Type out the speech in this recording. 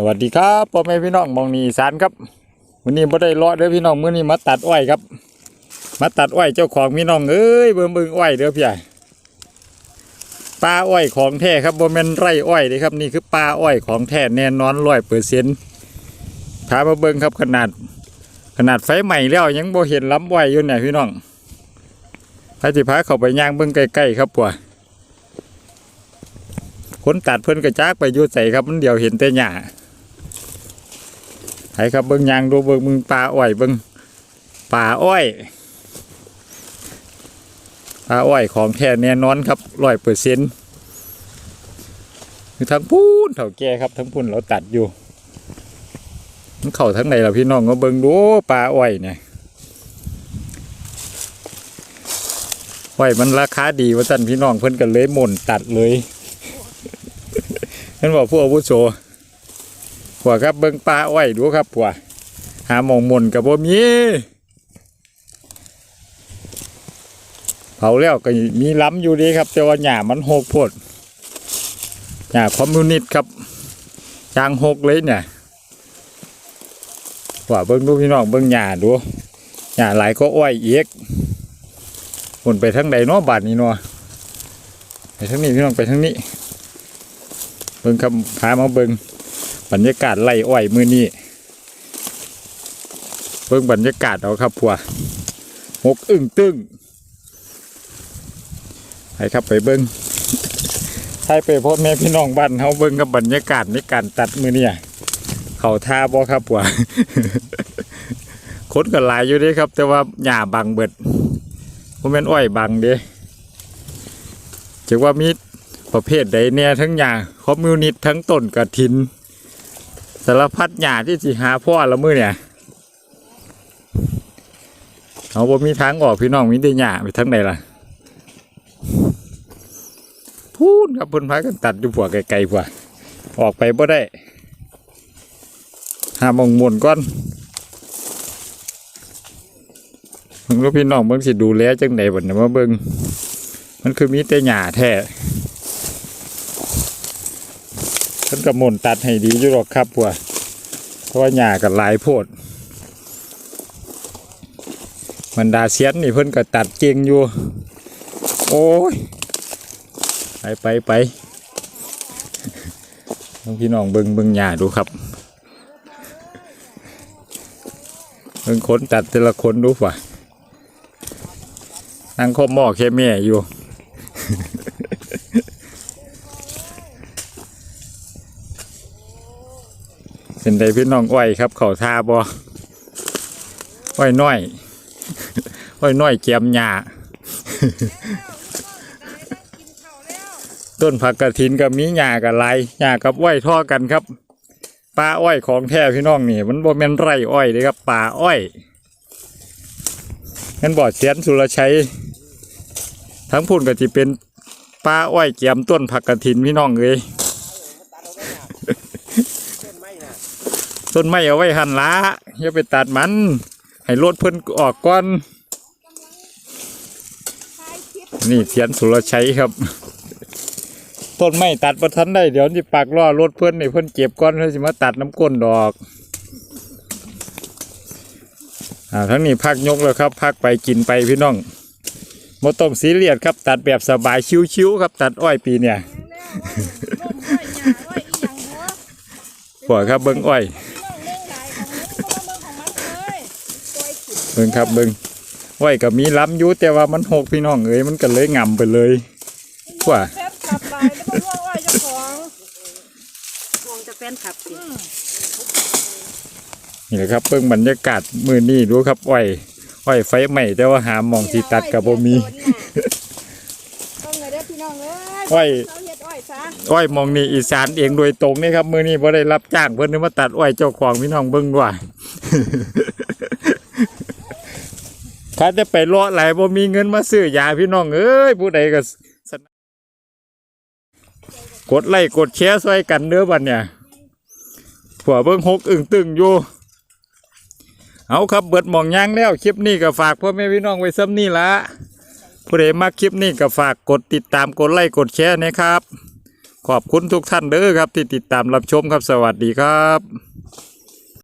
สวัสดีครับพ่อแม่พี่น้องมองนีสานครับวันนี้บ่ได้เลาะเด้อพี่น้องมื้อนี้มาตัดอ้อยครับ มาตัดอ้อยเจ้าของพี่น้องเอ้ยเบิ่งเบิ่งอ้อยเด้อพี่ใหญ่ปลาอ้อยของแท้ครับบ่แม่นไร่อ้อยเด้ครับนี่คือปลาอ้อยของแท้แน่นอนร้อยเปอร์เซ็นต์พามาเบิ่งครับขนาด ขนาดไฟใหม่แล้วยังบ่เห็นล้ำอ้อยอยู่เนี่ยพี่น้องพาสิพาเข้าไปย่างเบิ่งใกล้ๆครับปัวคนตัดเพิ่นกระจากไปยู่ใส่ครับมันเดียวเห็นแต่หญ้า ไห้ครับเบิ่งยางดูเบิ่งมึงปลาอ้อยเบิ่งป่าอ้อยปลาอ้อยของแท้แน่นอนครับร้อยเปอร์เซ็นต์คือทั้งพูนเถ่าแก่ครับทั้งพูนเราตัดอยู่มันเข่าทั้งไหนล่ะพี่น้องก็เบิ่งดูปลาอ้อยเนี่ยอ้อยมันราคาดีว่าสั่นพี่น้องเพิ่นกันเลยหม่นตัดเลยเห็นบอกผู้อาวุโส วครับเบิ่งปลาอ้อยดูครับผัวหาหมองมนกับบ่มีเผาแล้วก็มีล้ำอยู่ดีครับ แต่ว่าหญ้ามันหกพดหญ้าคอมมิวนิสต์ครับจางหกเลยเนี่ยว่าเบิ่งดูพี่น้องเบิ่งหญ้าดูหญ้าหลายก็อ้อยเอียกหนไปทางใดเนาะบาดนี้เนาะไปทางนี้พี่น้องไปทางนี้ เบิ่งครับพามาเบิ่ง บรรยากาศไล่อ้อยมือนี้เบิ่งบรรยากาศเอาครับพัวหกอึ้งตึ้งไปครับไปเบิ่งใช่ไปพ่อแม่พี่น้องบ้านเฮาเบิ่งกับบรรยากาศในการตัดมือเนี่ยเขาท่าบ่ครับพัวคนก็หลายอยู่ด้ครับ แต่ว่าหญ้าบังเบิดบ่แม่นอ้อยบังเด้ถือว่ามีประเภทใดเนี่ยทั้งหญ้าคอมมิวนิสต์ทั้งต้นกระถินารพัดหญ้าที่สิหาพ่อละมือเนี่ยเอาบ่มีทางออกพี่น้องมีแต่หญ้าไปทั้งใดล่ะพูดครับเพิ่นพากันตัดอยู่ผัวไกลๆผัวออกไปบ่ได้หามองมวนก่อนมึงรู้พี่น้องเบิ่งสิดูแลจังไดบัดนี้มาเบิ่งมันคือมีแต่หญ้าแท้ เพิ่นกระมนตัดให้ดีอยู่หรอกครับพัวเพราะว่าหญ้ากับหลายโพดมันดาเซียนนี่เพิ่นก็ตัดเก่งอยู่ โอ้ย ไปไปไปน้องพี่น้องเบิงเบิงหญ้าดูครับเบิงคนตัดแต่ละคนดูป่ะนั่งคบหม้อแค่แม่อยู่ เป็นไดพี่น้องอ้อยครับ เขาทาบออ้อยน้อยอ้อยน้อยแกมหญ้าต้นผักกระถินกับมีหญ้ากับลายหญ้ากับอ้อยท่อกันครับปลาอ้อยของแท้พี่น้องนี่ มันบ่แม่นไรอ้อยเลยครับป่าอ้อยงั้นบ่อเสียนสุรชัยทั้งพุ่นก็จะเป็นปลาอ้อยเกียมต้นผักกระถินพี่น้องเลย ต้นไม้เอาไว้หันละอย่าไปตัดมัน ให้รถเพิ่นออกก่อน นี่เทียนสุรชัยครับต้นไม้ตัดประทันได้เดี๋ยวนี่ปากล่อรถเพิ่นนี่เพิ่นเก็บก้อนเพื่อสิมาตัดน้ำก้นดอกอ่าทั้งนี้พักยกแล้วครับ พักไปกินไปพี่น้องบ่ต้องซีเรียสครับ ตัดแบบสบายชิวๆครับ ตัดอ้อยปีเนี่ยปล่อยครับเบิ้งอ้อย บิ่งครับเบิ่งไว้กับมีล้ำอยู่แต่ว่ามันหกพี่น้องเอ้ยมันก็เลยงำไปเลยว่าแฟนขับไปแล้วก็ร่วงอ้อยเจ้าของมองจะแฟนขับสินี่แหละครับเบิ่งบรรยากาศมือนี้ดูครับอ้อยอ้อยไฟใหม่แต่ว่าหาหมองที่ตัดกับบ่มีต้องเลยเด้อพี่น้องเอ้ยอ้อยเขาเฮ็ดอ้อยซะอ้อยหมองนี่อีสานเองโดยตรงนี่ครับมือนี้บ่ได้รับจ้างเพิ่นมาตัดอ้อยเจ้าของพี่น้องเบิ่งด้วย ถ้าจะไปเลาะไหลบ่มีเงินมาซื้อยาพี่น้องเอ้ยผู้ใดกับกดไลค์กดแชร์ช่วยกันเด้อบัดเนี่ยผัวเบิ่งหกอึ่งตึงอยู่ เอาครับเบิดหมองยางแล้วคลิปนี้ก็ฝากพ่อแม่พี่น้องไว้ซ้ำนี่ละผู้ใดมักคลิปนี้ก็ฝากกดติดตามกดไลค์กดแชร์นะครับ ขอบคุณทุกท่านเด้อครับที่ติดตามรับชมครับสวัสดีครับ